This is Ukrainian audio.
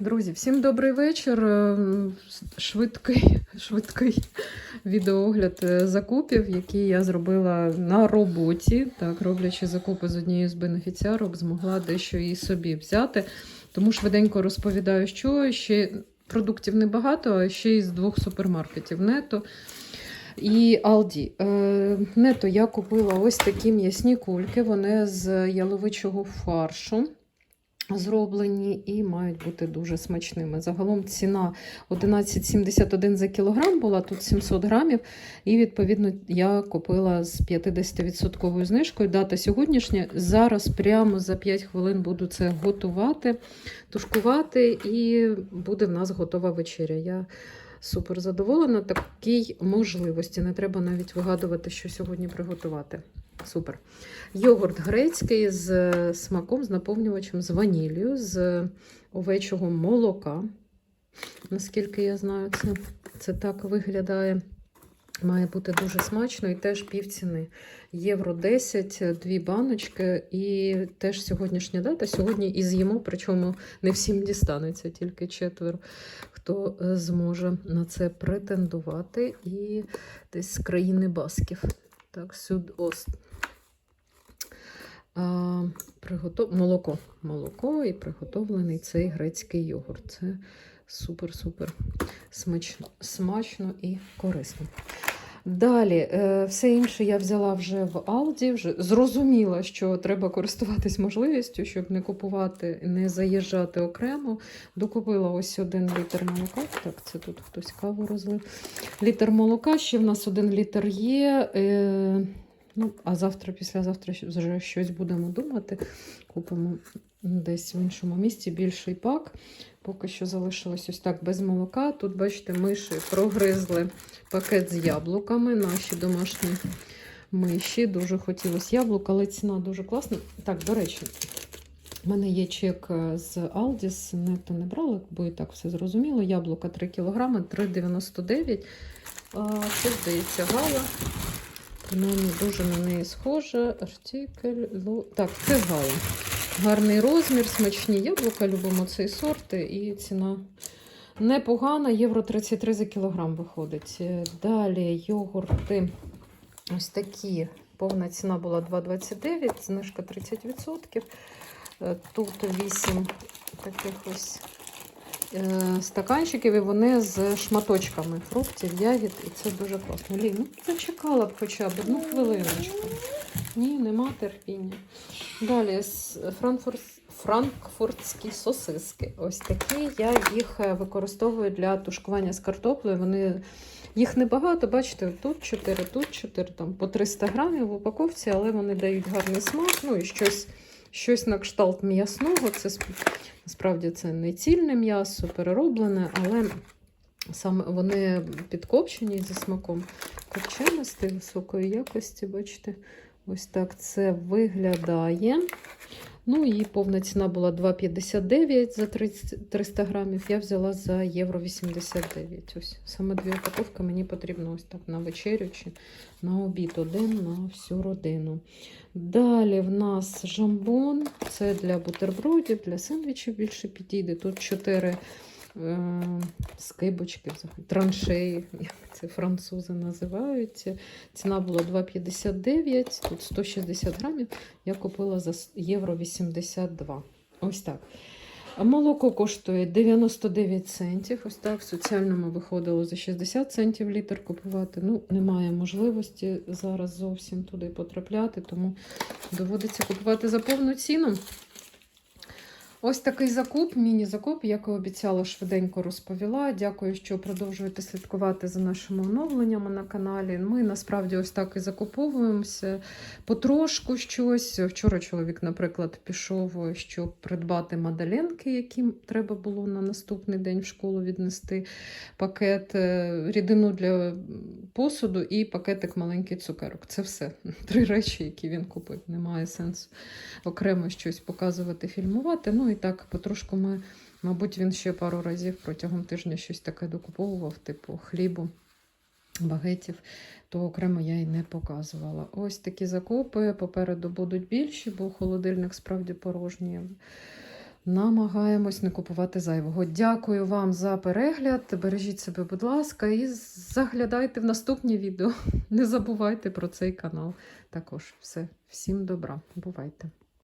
Друзі, всім добрий вечір. Е, Швидкий, швидкий відеоогляд е, закупів, які я зробила на роботі. Так, роблячи закупи з однією з бенефіціарок, змогла дещо і собі взяти. Тому швиденько розповідаю, що ще продуктів небагато, а ще із двох супермаркетів нето. І Алді. Е, Нето я купила ось такі м'ясні кульки. Вони з яловичого фаршу зроблені і мають бути дуже смачними. Загалом ціна 11,71 за кілограм була, тут 700 грамів. І, відповідно, я купила з 50% знижкою. Дата сьогоднішня. Зараз прямо за 5 хвилин буду це готувати, тушкувати, і буде в нас готова вечеря. Я супер задоволена такій можливості. Не треба навіть вигадувати, що сьогодні приготувати. Супер. Йогурт грецький з смаком, з наповнювачем, з ванілію, з овечого молока. Наскільки я знаю, це, це так виглядає. Має бути дуже смачно і теж півціни. Євро 10, дві баночки, і теж сьогоднішня дата. Сьогодні і з'їмо, причому не всім дістанеться, тільки четверо, хто е, зможе на це претендувати. І десь з країни Басків. Так, Сюд-Ост. А, приготов... Молоко. Молоко і приготовлений цей грецький йогурт. Це супер-супер смачно, смачно і корисно. Далі, е, все інше я взяла вже в Алді, вже зрозуміла, що треба користуватись можливістю, щоб не купувати, не заїжджати окремо. Докупила ось один літр молока. Так, це тут хтось каву розлив. Літр молока, ще в нас один літр є. Ну, а завтра, післязавтра вже щось будемо думати. Купимо десь в іншому місці більший пак. Поки що залишилось ось так без молока. Тут, бачите, миші прогризли пакет з яблуками. Наші домашні миші. Дуже хотілося яблук, але ціна дуже класна. Так, до речі, в мене є чек е, з Aldis, нето не брала, бо і так все зрозуміло. Яблука 3 кг, 3,99. Це, здається, гала. Принаймні дуже на неї схожа. Артикель. Так, це гала. Гарний розмір, смачні яблука. Любимо цей сорт. І ціна непогана. Євро 33 за кілограм виходить. Е, Далі йогурти. Ось такі. Повна ціна була 2,29, знижка 30%. Е, Тут 8 таких ось стаканчиків, і вони з шматочками фруктів, ягід, і це дуже класно. Лі, ну зачекала б хоча б одну хвилиночку. Ні, нема терпіння. Далі Франкфурт, франкфуртські сосиски. Ось такі. Я їх е, використовую для тушкування з картоплею. Вони їх небагато, бачите, тут 4, тут 4, там по 300 грамів в упаковці, але вони дають гарний смак. Ну і щось, щось на кшталт м'ясного. Це насправді це не цільне м'ясо, перероблене, але саме вони підкопчені зі смаком копченості високої якості. Бачите, ось так це виглядає. Ну і повна ціна була 2,59 за 300 грамів. Я взяла за євро 89. Ось саме дві упаковки мені потрібно ось так на вечерю чи на обід один на всю родину. Далі в нас жамбон. Це для бутербродів, для сендвічів більше підійде. Тут 4 е, скибочки, траншеї, як це французи називають. Ціна була 2,59, тут 160 грамів. Я купила за євро 82. Ось так. Молоко коштує 99 центів. Ось так в соціальному виходило за 60 центів літр купувати. Ну, немає можливості зараз зовсім туди потрапляти, тому доводиться купувати за повну ціну. Ось такий закуп, міні-закуп, як і обіцяла, швиденько розповіла. Дякую, що продовжуєте слідкувати за нашими оновленнями на каналі. Ми насправді ось так і закуповуємося потрошку щось. Вчора чоловік, наприклад, пішов, щоб придбати мадаленки, які треба було на наступний день в школу віднести. Пакет е, рідину для посуду і пакетик маленький цукерок. Це все. Три речі, які він купив. Немає сенсу окремо щось показувати, фільмувати. Ну і так, потрошку ми, мабуть, він ще пару разів протягом тижня щось таке докуповував, типу хлібу, багетів, то окремо я й не показувала. Ось такі закупи. Попереду будуть більші, бо холодильник справді порожній. намагаємось не купувати зайвого. Дякую вам за перегляд. Бережіть себе, будь ласка, і заглядайте в наступні відео. Не забувайте про цей канал. Також все. Всім добра. Бувайте!